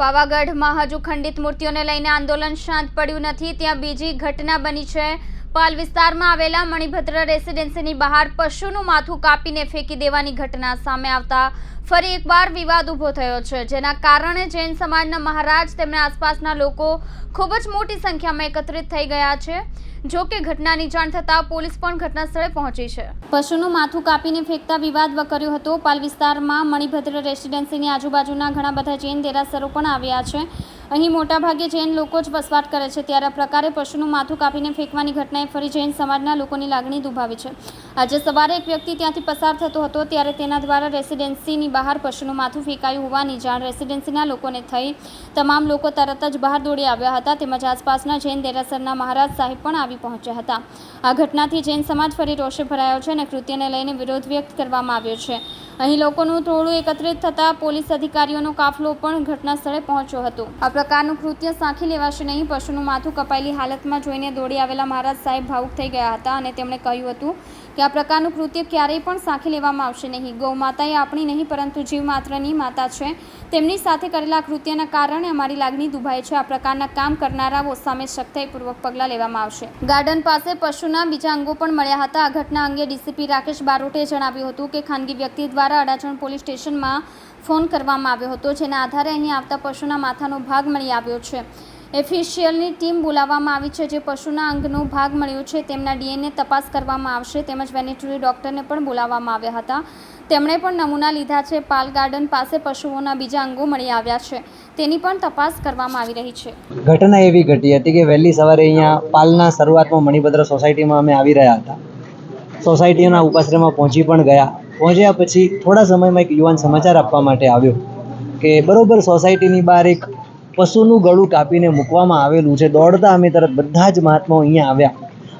પાવાગઢમાં હજુ ખંડિત મૂર્તિઓને લઈને આંદોલન શાંત પડ્યું નથી. ત્યાં બીજી ઘટના બની છે. પાલ વિસ્તારમાં આવેલા મણિભદ્ર રેસિડેન્સીની બહાર પશુનું માથું કાપીને ફેંકી દેવાની ઘટના સામે આવતા ફરી એકવાર વિવાદ ઊભો થયો છે. જેના કારણે જૈન સમાજના મહારાજ તેમના આસપાસના લોકો ખૂબ જ મોટી સંખ્યામાં એકત્રિત થઈ ગયા છે. જો કે ઘટનાની જાણ થતાં પોલીસ પણ ઘટનાસ્થળે પહોંચી છે. પશુનું માથું કાપીને ફેંકતા વિવાદ વકર્યો હતો. પાલ વિસ્તારમાં મણિભદ્ર રેસિડેન્સીની આજુબાજુના ઘણા બધા જૈન દેરાસરો પણ આવ્યા છે. અહીં મોટાભાગે જૈન લોકો જ વસવાટ કરે છે. ત્યારે પ્રકારે પશુનું માથું કાપીને ફેંકવાની ઘટનાએ ફરી જૈન સમાજના લોકોની લાગણી દુભાવી છે. આજે સવારે એક વ્યક્તિ ત્યાંથી પસાર થતો હતો, ત્યારે તેના દ્વારા રેસિડેન્સીની બહાર પશુનું માથું ફેંકાયું હોવાની જાણ રેસિડેન્સીના લોકોને થઈ. તમામ લોકો તરત જ બહાર દોડી આવ્યા હતા, તેમજ આસપાસના જૈન દેરાસરના મહારાજ સાહેબ પણ આવી પહોંચ્યા હતા. આ ઘટનાથી જૈન સમાજ ફરી રોષે ભરાયો છે અને કૃત્યને લઈને વિરોધ વ્યક્ત કરવામાં આવ્યો છે. અહીં લોકોનું ટોળું એકત્રિત થતાં પોલીસ અધિકારીઓનો કાફલો પણ ઘટના સ્થળે પહોંચ્યો હતો. આ પ્રકારનું કૃત્ય સાંખી લેવાશે નહીં, પશુનું માથું કપાયેલી હાલતમાં જોઈને દોડી આવેલા મહારાજ સાહેબ ભાવુક થઈ ગયા હતા અને તેમણે કહ્યું હતું કે આ પ્રકારનું કૃત્ય ક્યારેય પણ સાંખી લેવામાં આવશે નહીં. ગૌ માતા એ આપણી નહીં, પરંતુ જીવ માત્રની માતા છે. તેમની સાથે કરેલા કૃત્યના કારણે અમારી લાગણી દુભાય છે. આ પ્રકારના કામ કરનારાઓ સામે સખ્તાઈપૂર્વક પગલાં લેવામાં આવશે. ગાર્ડન પાસે પશુના બીજા અંગો પણ મળ્યા હતા. આ ઘટના અંગે ડીસીપી રાકેશ બારોટે જણાવ્યું હતું કે ખાનગી વ્યક્તિ દ્વારા અડાજણ પોલીસ સ્ટેશનમાં ફોન કરવામાં આવ્યો હતો, જેના આધારે અહીં આવતા પશુના માથાનો ભાગ મળી આવ્યો છે. એફિશિયલની ટીમ બોલાવવામાં આવી છે, જે પશુના અંગનો ભાગ મળ્યો છે. તેમના ડીએનએ તપાસ કરવામાં આવશે, તેમજ વેનેટરી ડોક્ટરને પણ બોલાવવામાં આવ્યા હતા. તેમણે પણ નમૂના લીધા છે, પાલ ગાર્ડન પાસે પશુઓના બીજા અંગો મળી આવ્યા છે. તેની પણ તપાસ કરવામાં આવી રહી છે. ઘટના એવી ઘટી હતી કે વહેલી સવારે અહીંયા પાલના શરૂઆતમાં મણિભદ્ર સોસાયટીમાં અમે આવી રહ્યા હતા. સોસાયટીના ઉપાશ્રયમાં પહોંચી પણ ગયા. પહોંચ્યા પછી થોડા સમયમાં એક યુવાન સમાચાર આપવા માટે આવ્યો કે બરોબર સોસાયટીની બહાર એક પશુનું ગળું કાપીને મૂકવામાં આવેલું છે. દોડતા અમે તરત બધા જ મહાત્માઓ અહીંયા આવ્યા.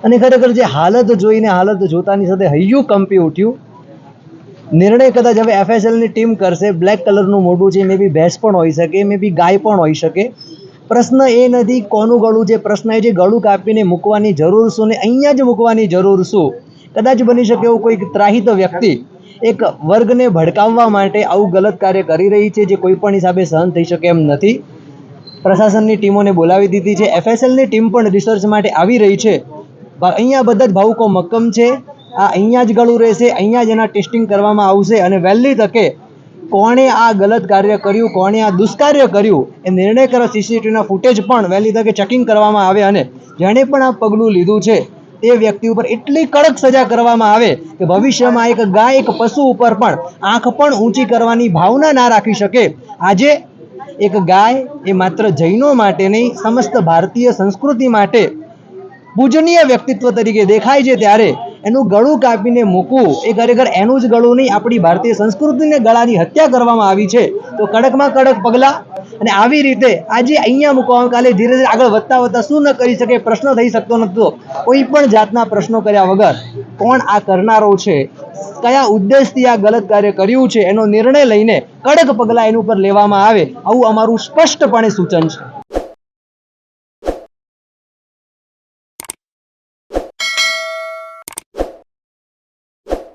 અને ખરેખર જે હાલત જોઈને હાલત જોતાની સાથે હૈયું કંપી ઉઠ્યું. નિર્ણય કદાચ હવે એફએસએલની ટીમ કરશે. બ્લેક કલરનું મોઢું છે મે બી ભેંસ પણ હોઈ શકે મે બી ગાય પણ હોઈ શકે. પ્રશ્ન એ નથી કોનું ગળું છે. પ્રશ્ન એ છે ગળું કાપીને મૂકવાની જરૂર શું ને અહીંયા જ મૂકવાની જરૂર શું? કદાચ બની શકે એવું કોઈક ત્રાહિત વ્યક્તિ એક વર્ગને ભડકાવવા માટે આવું ગલત કાર્ય કરી રહી છે જે કોઈ પણ હિસાબે સહન થઈ શકે એમ નથી. પ્રશાસનની ટીમોને બોલાવી દીધી છે. એફએસએલની ટીમ પણ રિસર્ચ માટે આવી રહી છે. અહીંયા બધા જ ભાવુકો મક્કમ છે. આ અહીંયા જ ગળું રહેશે, અહીંયા જ એના ટેસ્ટિંગ કરવામાં આવશે અને વહેલી તકે કોણે આ ગલત કાર્ય કર્યું, કોણે આ દુષ્કાર્ય કર્યું એ નિર્ણય કરે સીસીટીવીના ફૂટેજ પણ વહેલી તકે ચેકિંગ કરવામાં આવે અને જેણે પણ આ પગલું લીધું છે. તે વ્યક્તિ ઉપર એટલી કડક સજા કરવામાં આવે કે ભવિષ્યમાં એક ગાય એક પશુ ઉપર પણ આંખ પણ ઊંચી કરવાની ભાવના ના રાખી શકે. આજે એક ગાય એ માત્ર જૈનો માટે નહીં, સમસ્ત ભારતીય સંસ્કૃતિ માટે પૂજનીય વ્યક્તિત્વ તરીકે દેખાય છે ત્યારે એનું ગળું કાપીને મૂકવું, એ ખરેખર એનું જ ગળું નહીં, આપણી ભારતીય સંસ્કૃતિને ગળાની હત્યા કરવામાં આવી છે. તો કડકમાં કડક પગલાં અને આવી રીતે આજે અહીંયા મૂકવામાં કાલે ધીરે ધીરે આગળ વધતા વધતા શું ન કરી શકે પ્રશ્ન થઈ શકતો નહોતો. કોઈ પણ જાતના પ્રશ્નો કર્યા વગર કોણ આ કરનારો છે? કયા ઉદ્દેશથી આ ગલત કાર્ય કર્યું છે? એનો નિર્ણય લઈને કડક પગલાં એની ઉપર લેવામાં આવે. આવું અમારું સ્પષ્ટપણે સૂચન છે.